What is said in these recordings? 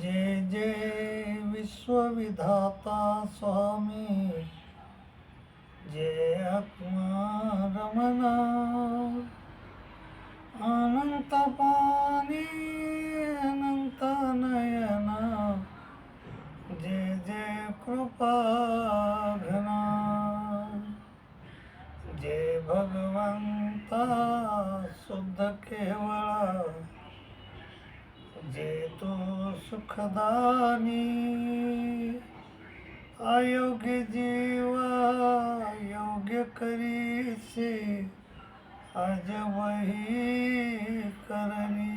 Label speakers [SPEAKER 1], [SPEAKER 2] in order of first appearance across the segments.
[SPEAKER 1] जे जय विश्वविधाता स्वामी जे आत्मा रमणा अनंत पाणी अनंत नयना जे जय कृपा घना भगवंता शुद्ध केवळा सुखदानी। अयोग्य जीवा योग्य करीसे अज वही करणी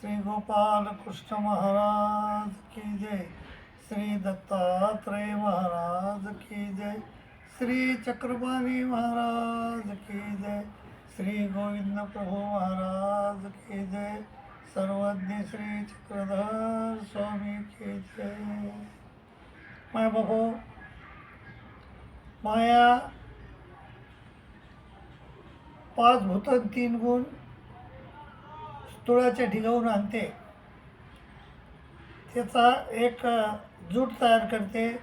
[SPEAKER 1] श्री गोपाल कृष्ण महाराज की जय। श्री दत्तात्रेय महाराज की जय। श्री चक्रपाणी महाराज की जय। श्री गोविंद प्रभु महाराज की जय। सर्वज्ञ श्री चक्रधर स्वामी के जय। माया माया पाच भूतन तीन गुण स्थूळाच्या ढिगावून आणते. त्याचा एक जूट तयार करते.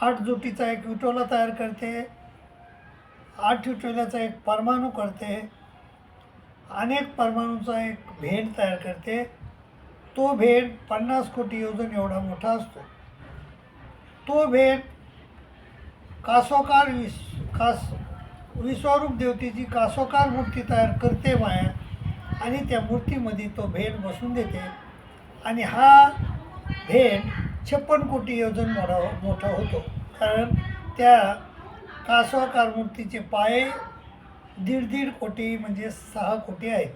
[SPEAKER 1] आठ जुटीचा एक विटोला तयार करते. आठ विटोल्याचा एक परमाणू करते. अनेक परमाणूंचा एक भेद तयार करते. तो भेद पन्नास कोटी योजन एवढा मोठा असतो. तो भेद कासोकार विस कास विश्वरूप देवतेची कासोकार मूर्ती तयार करते माया आणि त्या मूर्तीमध्ये तो भेद बसून देते. आणि हा भेद छप्पन कोटी योजन मोठा मोठा होतो. कारण त्या कासोकार मूर्तीचे पाये दीड दीड कोटी म्हणजे सहा कोटी आहेत.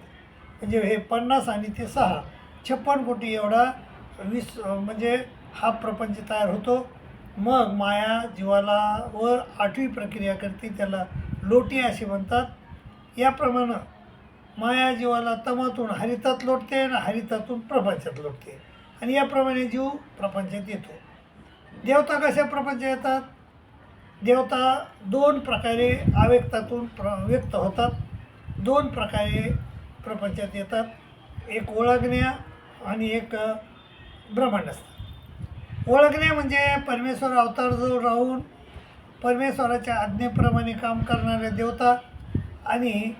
[SPEAKER 1] म्हणजे हे पन्नास आणि ते सहा छप्पन कोटी एवढा वीस म्हणजे हा प्रपंच तयार होतो. मग माया जीवाला वर आठवी प्रक्रिया करते त्याला लोटी असे म्हणतात. याप्रमाणे माया जीवाला तमातून हरितात लोटते आणि हरितातून प्रपंचात लोटते. आणि याप्रमाणे जीव प्रपंचात येतो. देवता कशा प्रपंच येतात? देवता दोन प्रकारे आव्यक्तातून प्र व्यक्त होतात. दोन प्रकारे प्रपंचात येतात. एक ओळखण्या आणि एक ब्रह्मांड असतं. ओळखणे म्हणजे परमेश्वर अवतारजवळ राहून परमेश्वराच्या आज्ञेप्रमाणे काम करणारे देवता आणि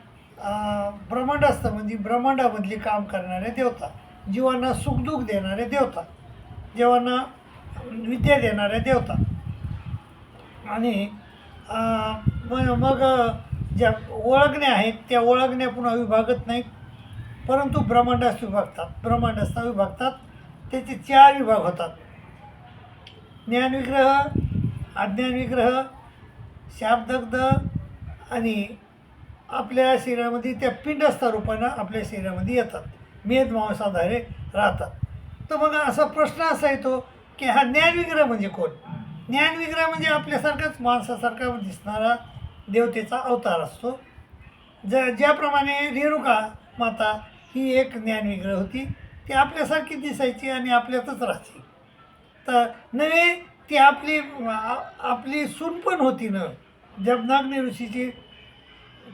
[SPEAKER 1] ब्रह्मांड असतं म्हणजे ब्रह्मांडामधली काम करणारे देवता. जीवांना सुखदुःख देणारे देवता. जीवांना विद्या देणारे देवता. आणि मग मग ज्या ओळखण्या आहेत त्या ओळखण्या पुन्हा विभागत नाहीत. परंतु ब्रह्मांडास विभागतात. ब्रह्मांडास्था विभागतात. त्याचे चार विभाग होतात. ज्ञानविग्रह अज्ञानविग्रह शाब्दग्ध आणि आपल्या शरीरामध्ये त्या पिंडस्थ रूपानं आपल्या शरीरामध्ये येतात. मेद मांसाधारे राहतात. तर मग असा प्रश्न असा येतो की हा ज्ञानविग्रह म्हणजे कोण? ज्ञानविग्रह म्हणजे आपल्यासारखाच माणसासारखा दिसणारा देवतेचा अवतार असतो. ज ज्याप्रमाणे रेणुका माता ही एक ज्ञानविग्रह होती. ती आपल्यासारखी दिसायची आणि आपल्यातच राहायची. तर नव्हे ती आपली आपली सून पण होती न. जबदाग्नी ऋषीची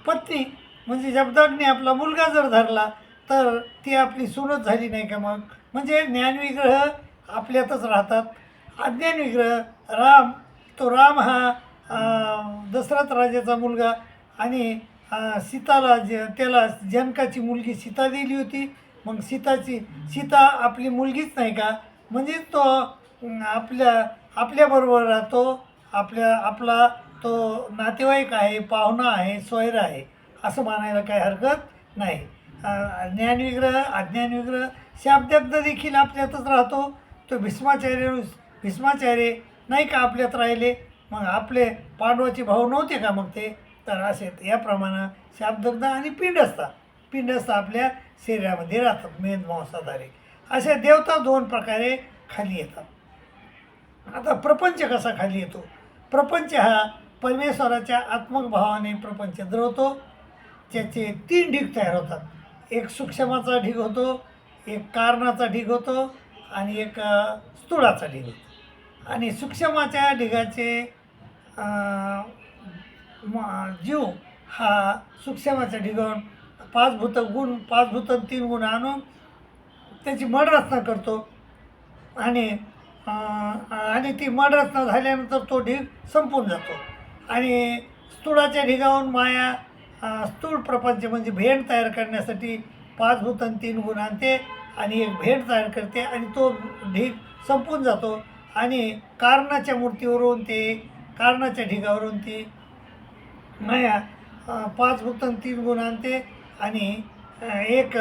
[SPEAKER 1] पत्नी म्हणजे जबदाग्नी आपला मुलगा जर धरला तर ती आपली सूनच झाली नाही का मग? म्हणजे ज्ञानविग्रह आपल्यातच राहतात. अज्ञानविग्रह राम तो राम हा दशरथ राजाचा मुलगा आणि सीताला ज त्याला जनकाची मुलगी सीता दिली होती. मग सीताची सीता आपली मुलगीच नाही का? म्हणजे तो आपल्या आपल्याबरोबर राहतो. आपल्या आपला तो नातेवाईक आहे पाहुणा आहे सोयरा आहे. असं मानायला काही हरकत नाही. ज्ञानविग्रह अज्ञानविग्रह शाब्दग्ध देखील आपल्यातच राहतो. तो भीष्माचार्य भीष्माचार्य नाही का आपल्यात राहिले? मग आपले पांडवाचे भाऊ नव्हते का मग ते? तर असे याप्रमाणे शाब्दग्ध आणि पिंडस्थ. पिंडस्थ आपल्या शरीरामध्ये राहतात मेन मांसाधारे. असे देवता दोन प्रकारे खाली येतात. आता प्रपंच कसा खाली येतो? प्रपंच हा परमेश्वराच्या आत्मक भावाने प्रपंच द्रवतो. त्याचे तीन ढीग तयार होतात. एक सूक्ष्माचा ढीग होतो एक कारणाचा ढीग होतो आणि एक स्थूळाचा ढीग होतो. आणि सूक्ष्माच्या ढिगाचे म- जीव हा सूक्ष्माचा ढिगावून पाच भूत गुण पाच भूत तीन गुण आणून त्याची मडरचना करतो. आणि आणि ती मडरचना झाल्यानंतर तो ढीग संपून जातो. आणि स्थूळाच्या ढिगाहून माया स्थूळ प्रपंच म्हणजे भेंड तयार करण्यासाठी पाच तीन गुण आणते आणि एक भेंड तयार करते आणि तो ढीग संपून जातो. आणि कारणाच्या मूर्तीवरून ते कारणाच्या ढिगावरून ती. माया पाच भूत तीन गुण आणते आणि एक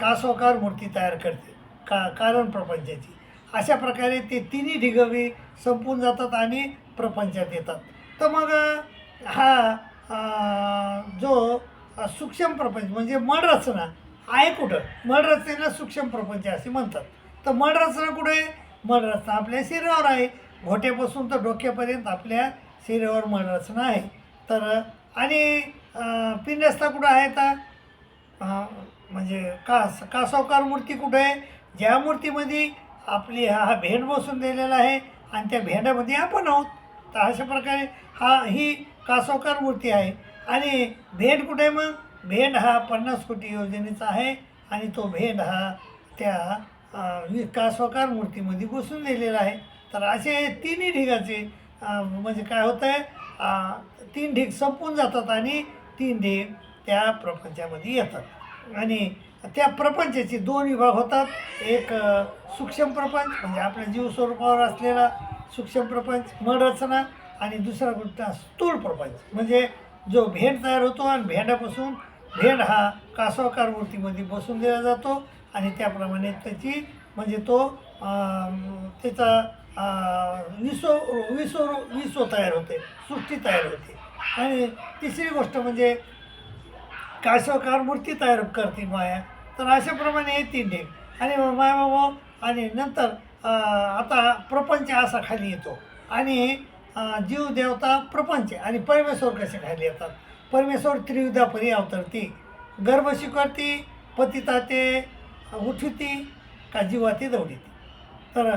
[SPEAKER 1] कासोकार मूर्ती तयार करते का कारण प्रपंचाची. अशा प्रकारे ते तिन्ही ढिगवी संपून जातात आणि प्रपंचात येतात. तर मग हा जो सूक्ष्म प्रपंच म्हणजे मडरचना आहे कुठं? मडरचनेला सूक्ष्म प्रपंच असे म्हणतात. तर मडरचना कुठे? आहे रचना आपल्या शरीरावर आहे. घोट्यापासून तर डोक्यापर्यंत आपल्या शरीरावर मड रचना आहे तर आणि अं, पिंडस्था कुठं आहे तर म्हणजे कास कासावकार मूर्ती कुठं आहे? ज्या मूर्तीमध्ये आपली हा हा भेंड बसून दिलेला आहे आणि त्या भेंडामध्ये आपण आहोत. तर अशा प्रकारे हा ही कासावकार मूर्ती आहे. आणि भेंड कुठे आहे मग? भेंड हा पन्नास कोटी योजनेचा आहे. आणि तो भेंड हा त्या कासवकार मूर्तीमध्ये बसून दिलेला आहे. तर असे तिन्ही ढिगाचे म्हणजे काय होतं आहे तीन ढीग संपून जातात आणि तीन ढीग त्या प्रपंचामध्ये येतात. आणि त्या प्रपंचाचे दोन विभाग होतात. एक सूक्ष्म प्रपंच म्हणजे आपल्या जीव स्वरूपावर असलेला सूक्ष्म प्रपंच मडरचना आणि दुसरा गोष्ट स्थूळ प्रपंच. म्हणजे जो भेंड तयार होतो आणि भेंडापासून भेंड हा कासवाकार मूर्तीमध्ये बसून दिला जातो. आणि त्याप्रमाणे त्याची म्हणजे तो त्याचा विसो विसो विसो तयार होते सृष्टी तयार होते. आणि तिसरी गोष्ट म्हणजे कासवकार मूर्ती तयार करते माया. तर अशाप्रमाणे हे तीन ढेग आणि मायाबाबा माया बाबा आणि नंतर आता प्रपंच असा खाली येतो. आणि जीव देवता प्रपंच आणि परमेश्वर कसे खाली येतात? परमेश्वर त्रिविधापरी अवतरती. गर्भ स्वीकारती पतिताते उठती का जीवाती दौडीती. तर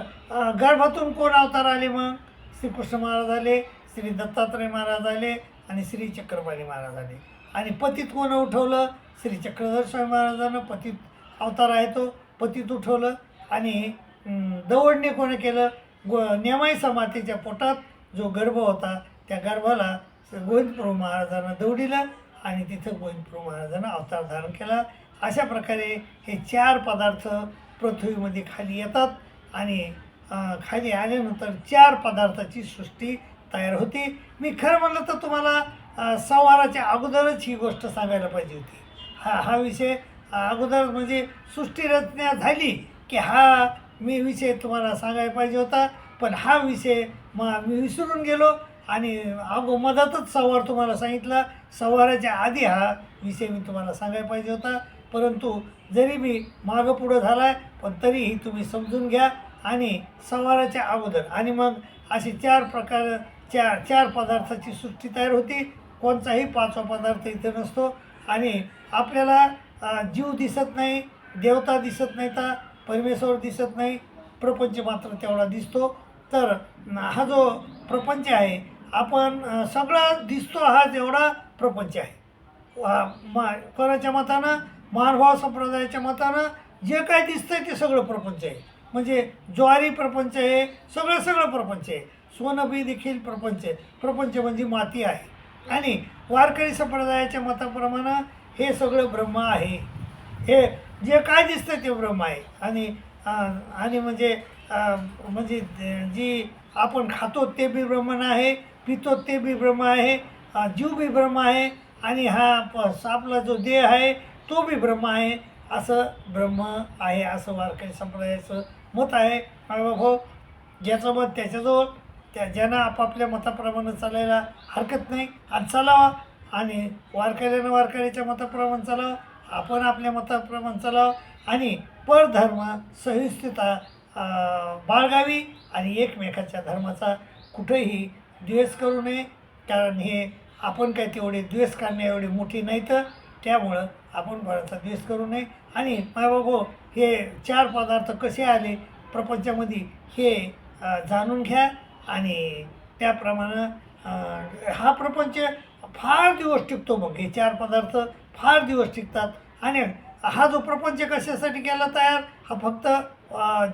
[SPEAKER 1] गर्भातून कोण अवतार आले मग? श्रीकृष्ण महाराज आले श्री दत्तात्रय महाराज आले आणि श्री चक्रपाणी महाराज आले. आणि पतीत कोण उठवलं? श्री चक्रधर स्वामी महाराजांना पतीत अवतार आहे तो पतीत उठवलं. आणि अं, दवडणे कोणी केलं? गो नेमाई समातीच्या पोटात जो गर्भ होता त्या गर्भाला गोविंदप्रभू महाराजांना दौडिलं आणि तिथं गोविंदप्रभू महाराजांना अवतार धारण केला. अशा प्रकारे हे चार पदार्थ पृथ्वीमध्ये खाली येतात आणि खाली आल्यानंतर चार पदार्थाची सृष्टी तयार होते. मी खरं म्हणलं तर तुम्हाला संवाराच्या अगोदरच ही गोष्ट सांगायला पाहिजे होती. हा हा विषय अगोदरच म्हणजे सृष्टीरचना झाली की हा मी विषय तुम्हाला सांगायला पाहिजे होता. पण हा विषय म मी विसरून गेलो आणि अगो मधातच संवार तुम्हाला सांगितला. संवाराच्या आधी हा विषय मी तुम्हाला सांगायला पाहिजे होता. परंतु जरी मी मागं पुढं झाला आहे पण तरीही तुम्ही समजून घ्या आणि संवाराच्या अगोदर आणि मग असे चार प्रकार चार चार पदार्थाची सृष्टी तयार होती. कोणताही पाचवा पदार्थ इथे नसतो आणि आपल्याला जीव दिसत नाही देवता दिसत नाही तर परमेश्वर दिसत नाही प्रपंच मात्र तेवढा दिसतो. तर हा जो प्रपंच आहे आपण सगळा दिसतो हा जेवढा प्रपंच आहे. मा कोणाच्या मतानं? मानभाव संप्रदायाच्या मतानं जे काय दिसतंय ते सगळं प्रपंच आहे. म्हणजे ज्वारी प्रपंच आहे सगळं सगळं प्रपंच आहे. सोनबी देखील प्रपंच आहे. प्रपंच म्हणजे माती आहे. आणि वारकरी संप्रदायाच्या मताप्रमाणे हे सगळं ब्रह्म आहे. हे जे काय दिसतं ते ब्रह्म आहे. आणि आणि म्हणजे म्हणजे जी आपण खातो ते बी ब्रह्मण आहे पितो ते बी ब्रह्म आहे जीव बी ब्रह्म आहे. आणि हा प- आपला जो देह आहे तो बी ब्रह्म आहे असं ब्रह्म आहे असं वारकरी संप्रदायाचं मत आहे. भाऊ ज्याचं मत त्याच्याजवळ त्या ज्यांना आपापल्या मताप्रमाणे चालायला हरकत नाही आणि चालावा. आणि वारकऱ्यानं वारकऱ्याच्या मताप्रमाणे चालावं आपण आपल्या मताप्रमाणे चालावं. आणि परधर्म सहिष्णुता बाळगावी आणि एकमेकाच्या धर्माचा कुठेही द्वेष करू नये. कारण हे आपण काय तेवढे द्वेष काढणे एवढे मोठी नाही तर त्यामुळं आपण कोणाचा देश करू नये. आणि मायबाबो हे चार पदार्थ कसे आले प्रपंचामध्ये हे जाणून घ्या. आणि त्याप्रमाणे हा प्रपंच फार दिवस टिकतो मग. हे चार पदार्थ फार दिवस टिकतात. आणि हा जो प्रपंच कशासाठी केला तयार? हा फक्त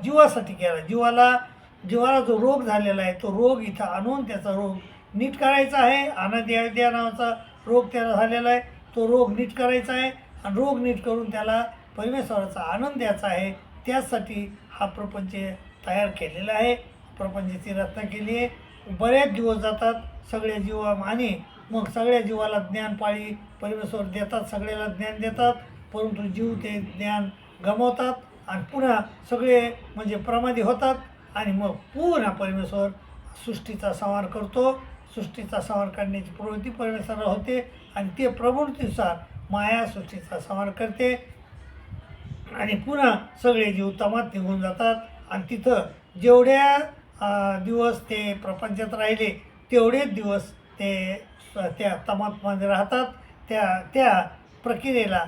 [SPEAKER 1] जीवासाठी केला. जीवाला जीवाला जो रोग झालेला आहे तो रोग इथं आणून त्याचा रोग नीट करायचा आहे. अनादी नावाचा रोग त्याला झालेला आहे. तो रोग नीट करायचा आहे आणि रोग नीट करून त्याला परमेश्वराचा आनंद द्यायचा आहे. त्याचसाठी हा प्रपंच तयार केलेला आहे. प्रपंचाची रचना केली आहे. बरेच दिवस जातात सगळे जीवा आणि मग सगळ्या जीवाला ज्ञान पाळी परमेश्वर देतात सगळ्याला ज्ञान देतात. परंतु जीव ते ज्ञान गमावतात आणि पुन्हा सगळे म्हणजे प्रमादी होतात. आणि मग पुन्हा परमेश्वर सृष्टीचा संहार करतो. सृष्टीचा संहार करण्याची प्रवृत्ती परमेश्वराला होते. आणि ते प्रवृत्तीनुसार माया सृष्टीचा संहार करते. आणि पुन्हा सगळे जीव तमात निघून जातात. आणि तिथं जेवढ्या दिवस ते प्रपंचात राहिले तेवढेच दिवस ते त्या तमातमध्ये राहतात. त्या त्या प्रक्रियेला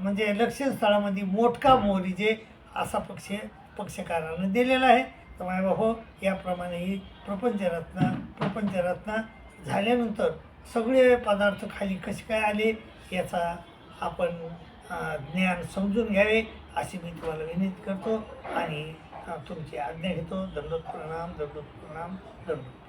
[SPEAKER 1] म्हणजे लक्षणस्थळामध्ये मोठका मोहरी जे असा पक्ष पक्षकारानं दिलेला आहे. तर माय बाबा याप्रमाणे ही प्रपंचरत्न प्रपंचरत्न झाल्यानंतर सगळे पदार्थ खाली कसे काय आले याचा आपण ज्ञान समजून घ्यावे अशी मी तुम्हाला विनंती करतो आणि तुमची आज्ञा घेतो. दंडोत प्रणाम दंडोत प्रणाम दंडोत